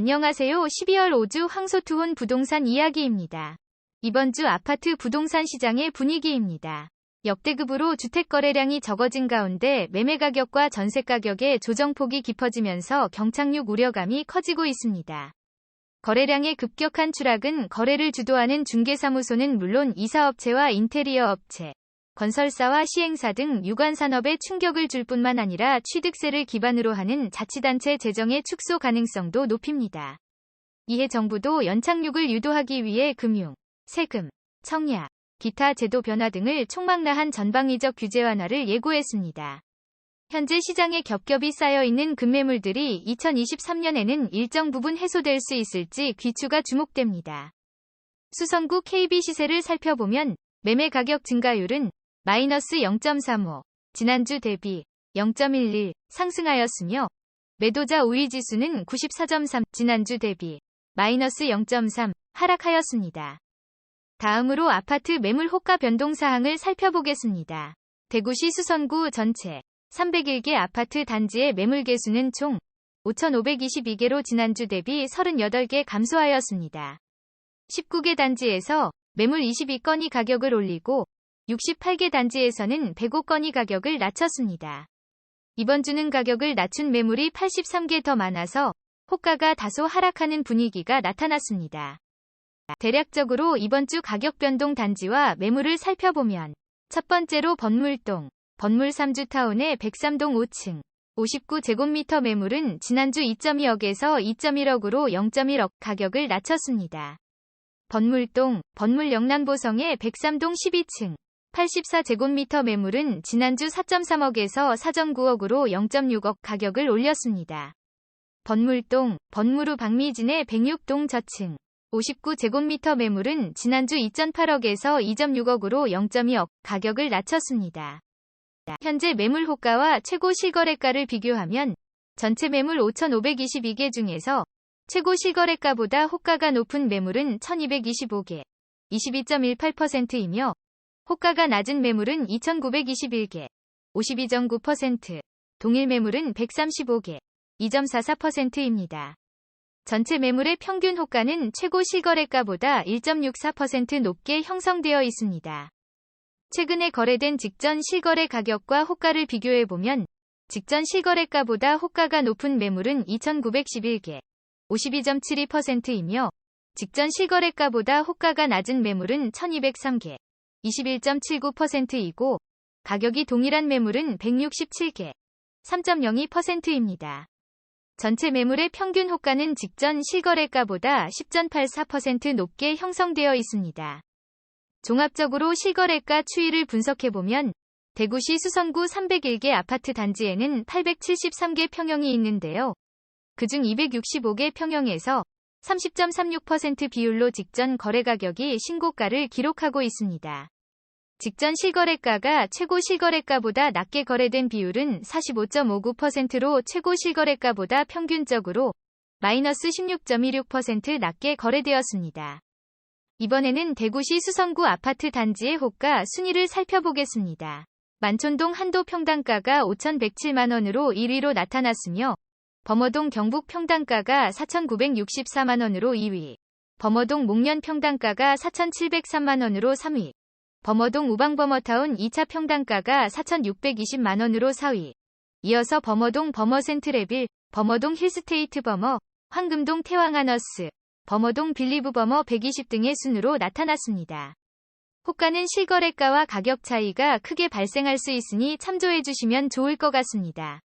안녕하세요. 12월 5주 황소투혼 부동산 이야기입니다. 이번 주 아파트 부동산 시장의 분위기입니다. 역대급으로 주택 거래량이 적어진 가운데 매매 가격과 전세 가격의 조정폭이 깊어지면서 경착륙 우려감이 커지고 있습니다. 거래량의 급격한 추락은 거래를 주도하는 중개사무소는 물론 이사업체와 인테리어 업체, 건설사와 시행사 등 유관 산업에 충격을 줄 뿐만 아니라 취득세를 기반으로 하는 자치단체 재정의 축소 가능성도 높입니다. 이에 정부도 연착륙을 유도하기 위해 금융, 세금, 청약, 기타 제도 변화 등을 총망라한 전방위적 규제 완화를 예고했습니다. 현재 시장에 겹겹이 쌓여있는 급매물들이 2023년에는 일정 부분 해소될 수 있을지 귀추가 주목됩니다. 수성구 KB 시세를 살펴보면 매매 가격 증가율은 마이너스 0.35, 지난주 대비 0.11 상승하였으며 매도자 우위 지수는 94.3, 지난주 대비 마이너스 0.3 하락하였습니다. 다음으로 아파트 매물 호가 변동 사항을 살펴보겠습니다. 대구시 수선구 전체 301개 아파트 단지의 매물 개수는 총 5,522개로 지난주 대비 38개 감소하였습니다. 19개 단지에서 매물 22건이 가격을 올리고 68개 단지에서는 105 건이 가격을 낮췄습니다. 이번 주는 가격을 낮춘 매물이 83개 더 많아서 호가가 다소 하락하는 분위기가 나타났습니다. 대략적으로 이번 주 가격 변동 단지와 매물을 살펴보면 첫 번째로 번물동, 번물 3주 타운의 103동 5층, 59제곱미터 매물은 지난주 2.2억에서 2.1억으로 0.1억 가격을 낮췄습니다. 번물동, 번물 영남보성의 103동 12층, 84제곱미터 매물은 지난주 4.3억에서 4.9억으로 0.6억 가격을 올렸습니다. 번물동, 번무루 박미진의 106동 저층, 59제곱미터 매물은 지난주 2.8억에서 2.6억으로 0.2억 가격을 낮췄습니다. 현재 매물 호가와 최고 실거래가를 비교하면 전체 매물 5,522개 중에서 최고 실거래가보다 호가가 높은 매물은 1,225개, 22.18%이며 호가가 낮은 매물은 2,921개, 52.9%, 동일 매물은 135개, 2.44%입니다. 전체 매물의 평균 호가는 최고 실거래가보다 1.64% 높게 형성되어 있습니다. 최근에 거래된 직전 실거래 가격과 호가를 비교해보면 직전 실거래가보다 호가가 높은 매물은 2,911개, 52.72%이며 직전 실거래가보다 호가가 낮은 매물은 1,203개, 21.79%이고 가격이 동일한 매물은 167개, 3.02%입니다. 전체 매물의 평균 호가는 직전 실거래가보다 10.84% 높게 형성되어 있습니다. 종합적으로 실거래가 추이를 분석해보면 대구시 수성구 301개 아파트 단지에는 873개 평형이 있는데요. 그중 265개 평형에서 30.36% 비율로 직전 거래 가격이 신고가를 기록하고 있습니다. 직전 실거래가가 최고 실거래가보다 낮게 거래된 비율은 45.59%로 최고 실거래가보다 평균적으로 마이너스 16.16% 낮게 거래되었습니다. 이번에는 대구시 수성구 아파트 단지의 호가 순위를 살펴보겠습니다. 만촌동 한도 평당가가 5,107만원으로 1위로 나타났으며 범어동 경북 평당가가 4,964만원으로 2위, 범어동 목련 평당가가 4,703만원으로 3위, 범어동 우방범어타운 2차 평당가가 4,620만원으로 4위. 이어서 범어동 범어센트레빌, 범어동 힐스테이트 범어, 황금동 태왕아너스, 범어동 빌리브 범어 120 등의 순으로 나타났습니다. 호가는 실거래가와 가격 차이가 크게 발생할 수 있으니 참조해 주시면 좋을 것 같습니다.